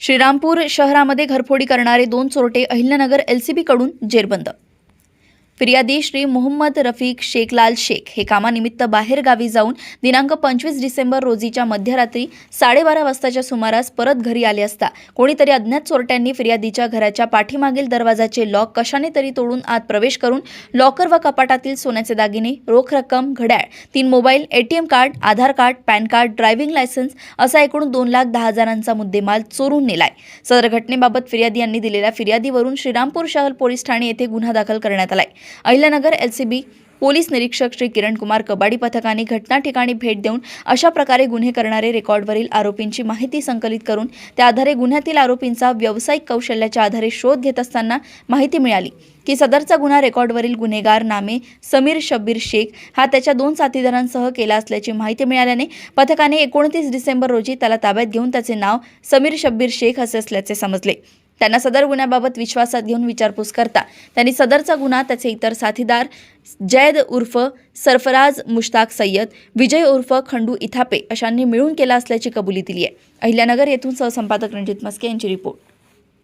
श्रीरामपूर शहरामध्ये घरफोडी करणारे दोन चोरटे अहिल्यानगर एलसीबीकडून जेरबंद फिर्यादी श्री मोहम्मद रफीक शेखलाल शेख हे कामानिमित्त बाहेर गावी जाऊन दिनांक पंचवीस डिसेंबर रोजीच्या मध्यरात्री साडेबारा वाजताच्या सुमारास परत घरी आले असता कोणीतरी अज्ञात चोरट्यांनी फिर्यादीच्या घराच्या पाठीमागील दरवाजाचे लॉक कशाने तरी तोडून आत प्रवेश करून लॉकर व कपाटातील सोन्याचे दागिने रोख रक्कम घड्याळ तीन mobile ATM card Aadhaar card PAN card driving licence असा एकूण दोन लाख दहा हजारांचा मुद्देमाल चोरून नेलाय. सदर घटनेबाबत फिर्यादी यांनी दिलेल्या फिर्यादीवरून श्रीरामपूर शहर पोलीस ठाणे येथे गुन्हा दाखल करण्यात आलाय. अहिल्यानगर एलसीबी पोलीस निरीक्षक श्री किरण कुमार कबाडी पथकाने घटना ठिकाणी भेट देऊन अशा प्रकारे गुन्हे करणारे रेकॉर्डवरील आरोपींची माहिती संकलित करून त्या आधारे गुन्ह्यातील आरोपींचा व्यावसायिक कौशल्याच्या आधारे शोध घेत असताना माहिती मिळाली की सदरचा गुन्हा रेकॉर्डवरील गुन्हेगार नामे समीर शब्बीर शेख हा त्याच्या दोन साथीदारांसह केला असल्याची माहिती मिळाल्याने पथकाने एकोणतीस डिसेंबर रोजी त्याला ताब्यात घेऊन त्याचे नाव समीर शब्बीर शेख असे असल्याचे समजले. त्यांना सदर गुन्ह्याबाबत विश्वासात घेऊन विचारपूस करता. त्यांनी सदरचा गुन्हा त्याचे इतर साथीदार जैद उर्फ सरफराज मुश्ताक सय्यद विजय उर्फ खंडू इथापे अशांनी मिळून केला असल्याची कबुली दिली आहे अहिल्यानगर येथून सहसंपादक रणजित मस्के यांची रिपोर्ट.